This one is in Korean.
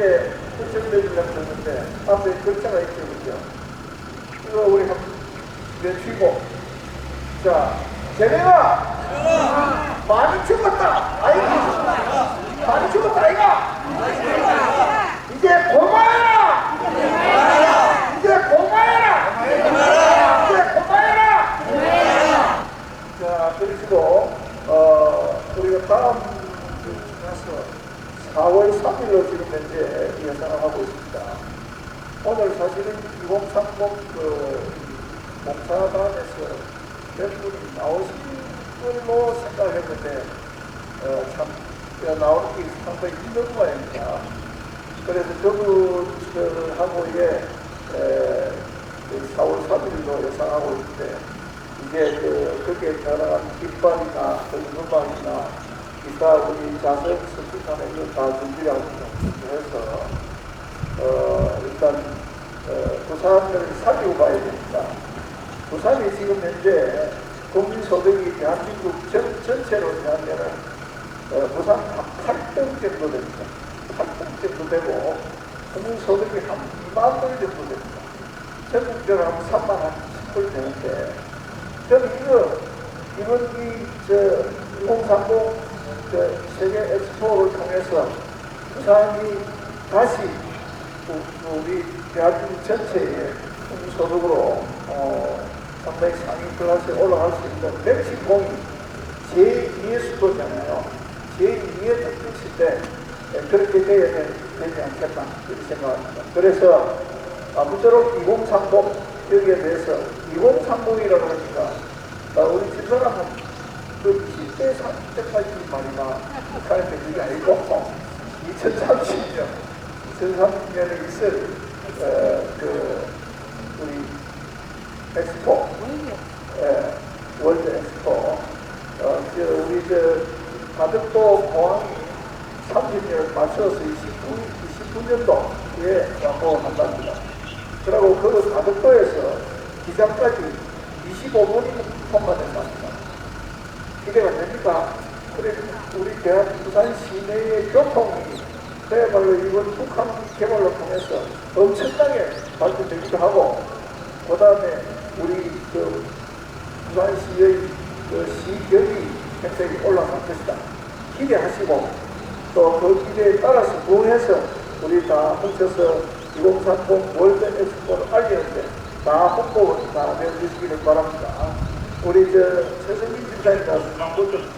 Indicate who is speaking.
Speaker 1: 이게 설정되려고 했는데 앞에 글자가 있죠, 그죠? 이거 우리 한번 내치고 자, 재명아! 많이 죽었다! 아이고! 많이 죽었다, 아이가! 이제! 자, 그리고, 어, 다음 주 지나서 4월 3일로 지금 현재 예상을 하고 있습니다. 오늘 사실은 2030 그, 봉사단에서 몇 분이 나오신 걸로 생각했는데, 어, 참, 어, 나오는 게 상당히 힘든 모양입니다. 그래서 그분들하고 이게, 에, 4월 3일로 예상하고 있는데, 이제 그, 거기에 따른 깃발이나 음악이나 기타 우리 자석 스피커는 이거 다 준비를 해서 어, 일단 어, 부산을 살리고 가야 됩니다. 부산이 지금 현재 국민소득이 대한민국 전, 전체로 생각하면 어, 부산 한 8등 정도 됩니다. 8등 정도 되고 국민소득이 한 2만 불 정도 됩니다. 전국적으로 하면 3만 한 10불 되는데 저는 이거 이번 이저 2030 저 세계 엑스포를 통해서 부산이 다시 우- 우리 대한민국 전체의 소득으로 어, 상당히 상위 클래스에 올라갈 수 있는 멕시코이 제2의 수도잖아요. 제2의 특특시대 그렇게 돼야 되- 되지 않겠나 이렇게 생각합니다. 그래서 아무쪼록 2030 여기에 대해서 2030 2018 백일이 아니고 2030년, 2030년에 있을 어, 그 우리 엑스포, 예, 월드 엑스포, 어, 이제 우리 이제 바둑도 공항이 30년 맞춰서 29, 29년도에 완공한답니다. 그리고 그 가덕도에서 기장까지 25분이 통과된답니다. 기대가 됩니까? 그래, 우리 대한 부산 시내의 교통이 그야말로 이번 북한 개발로 통해서 엄청나게 발전되기도 하고, 그 다음에 우리 그 부산시의 그 시격이 굉장히 올라갈 것이다. 기대하시고, 또 그 기대에 따라서 부응해서 우리 다 뭉쳐서 2030 월드 엑스포를 알리는데 다 홍보 다 내주시기를 바랍니다. 우리 저 최성민 집사님 가서 한번 좀